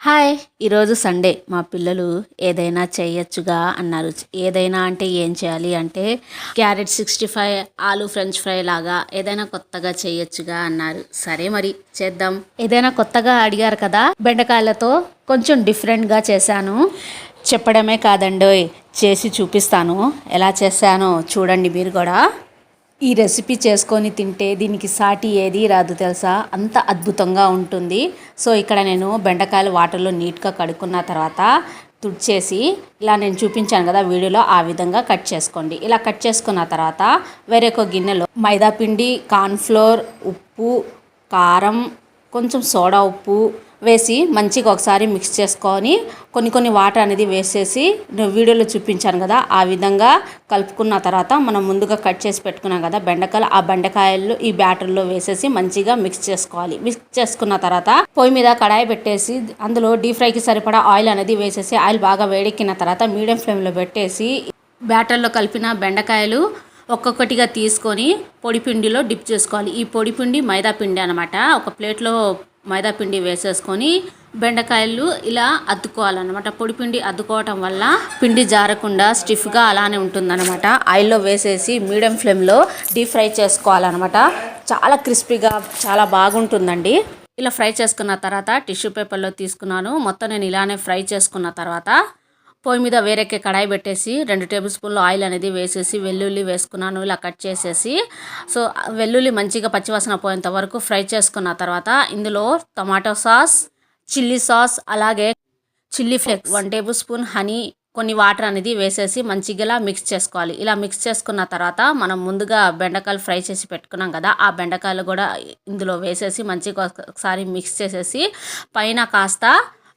Hi ఈరోజు Sunday. మా పిల్లలు ఏదైనా చేయొచ్చుగా అన్నారు. ఏదైనా అంటే ఏం చేయాలి అంటే క్యారెట్ సిక్స్టీ ఫైవ్ ఆలు ఫ్రెంచ్ ఫ్రై లాగా ఏదైనా కొత్తగా చేయొచ్చుగా అన్నారు. సరే మరి చేద్దాం. ఏదైనా కొత్తగా అడిగారు కదా బెండకాయలతో కొంచెం డిఫరెంట్గా చేశాను. చెప్పడమే కాదండోయ్ చేసి చూపిస్తాను. ఎలా చేశానో చూడండి మీరు కూడా. ఈ రెసిపీ చేసుకొని తింటే దీనికి సాటి ఏది రాదు తెలుసా? అంత అద్భుతంగా ఉంటుంది. సో ఇక్కడ నేను బెండకాయలు వాటర్లో నీట్గా కడుక్కున్న తర్వాత తుడిచేసి ఇలా నేను చూపించాను కదా వీడియోలో ఆ విధంగా కట్ చేసుకోండి. ఇలా కట్ చేసుకున్న తర్వాత వేరొక గిన్నెలో మైదాపిండి కార్న్ఫ్లోర్ ఉప్పు కారం కొంచెం సోడా ఉప్పు వేసి మంచిగా ఒకసారి మిక్స్ చేసుకొని కొన్ని కొన్ని వాటర్ అనేది వేసేసి వీడియోలో చూపించాను కదా ఆ విధంగా కలుపుకున్న తర్వాత మనం ముందుగా కట్ చేసి పెట్టుకున్నాం కదా బెండకాయలు ఆ బెండకాయలు ఈ బ్యాటర్లో వేసేసి మంచిగా మిక్స్ చేసుకోవాలి. మిక్స్ చేసుకున్న తర్వాత పొయ్యి మీద కడాయి పెట్టేసి అందులో డీప్ ఫ్రైకి సరిపడా ఆయిల్ అనేది వేసేసి ఆయిల్ బాగా వేడెక్కిన తర్వాత మీడియం ఫ్లేమ్లో పెట్టేసి బ్యాటర్లో కలిపిన బెండకాయలు ఒక్కొక్కటిగా తీసుకొని పొడి పిండిలో డిప్ చేసుకోవాలి. ఈ పొడిపిండి మైదా పిండి అనమాట ఒక ప్లేట్లో మైదా పిండి వేసేసుకొని బెండకాయలు ఇలా అద్దుకోవాలన్నమాట. పొడి పిండి అద్దుకోవటం వల్ల పిండి జారకుండా స్టిఫ్గా అలానే ఉంటుందన్నమాట. ఆయిల్లో వేసేసి మీడియం ఫ్లేమ్లో డీప్ ఫ్రై చేసుకోవాలన్నమాట. చాలా క్రిస్పీగా చాలా బాగుంటుందండి. ఇలా ఫ్రై చేసుకున్న తర్వాత టిష్యూ పేపర్లో తీసుకున్నాను. మొత్తం నేను ఇలానే ఫ్రై చేసుకున్న తర్వాత పొయ్యి మీద వేరేకే కడాయి పెట్టేసి రెండు టేబుల్ స్పూన్లు ఆయిల్ అనేది వేసేసి వెల్లుల్లి వేసుకున్నాను ఇలా కట్ చేసేసి సో వెల్లుల్లి మంచిగా పచ్చివాసన పోయేంత వరకు ఫ్రై చేసుకున్న తర్వాత ఇందులో టమాటో సాస్ చిల్లీ సాస్ అలాగే chilli flakes one tablespoon honey కొన్ని వాటర్ అనేది వేసేసి మంచిగా మిక్స్ చేసుకోవాలి. ఇలా మిక్స్ చేసుకున్న తర్వాత మనం ముందుగా బెండకాయలు ఫ్రై చేసి పెట్టుకున్నాం కదా ఆ బెండకాయలు కూడా ఇందులో వేసేసి మంచిగా ఒకసారి మిక్స్ చేసేసి పైన కాస్త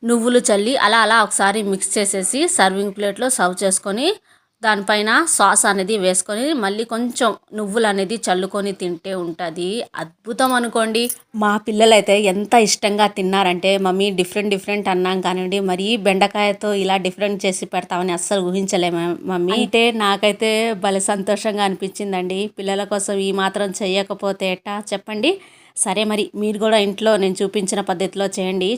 నువ్వులు చల్లి అలా అలా ఒకసారి మిక్స్ చేసేసి సర్వింగ్ ప్లేట్లో సర్వ్ చేసుకొని దానిపైన సాస్ అనేది వేసుకొని మళ్ళీ కొంచెం నువ్వులు అనేది చల్లుకొని తింటే ఉంటుంది. అద్భుతం అనుకోండి. మా పిల్లలైతే ఎంత ఇష్టంగా తిన్నారంటే మమ్మీ డిఫరెంట్ డిఫరెంట్ అన్నాం కానివ్వండి మరి బెండకాయతో ఇలా డిఫరెంట్ చేసి పెడతామని అస్సలు ఊహించలేము మమ్మీ అంటే నాకైతే భలే సంతోషంగా అనిపించిందండి. పిల్లల కోసం ఈ మాత్రం చేయకపోతే ఎట్టా? చెప్పండి. సరే మరి మీరు కూడా ఇంట్లో నేను చూపించిన పద్ధతిలో చేయండి.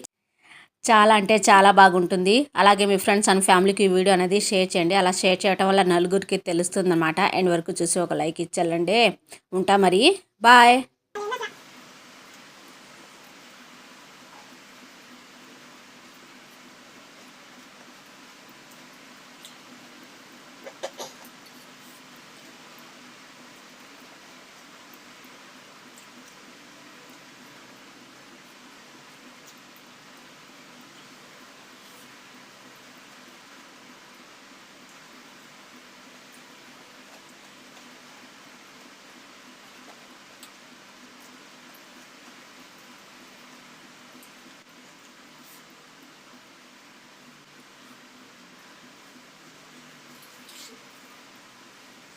చాలా అంటే చాలా బాగుంటుంది. అలాగే మీ ఫ్రెండ్స్ అండ్ ఫ్యామిలీకి ఈ వీడియో అనేది షేర్ చేయండి. అలా షేర్ చేయడం వల్ల నలుగురికి తెలుస్తుంది అనమాట ఎండ్ వరకు చూసి ఒక లైక్ ఇచ్చేళ్ళండి. ఉంటా మరి. బాయ్.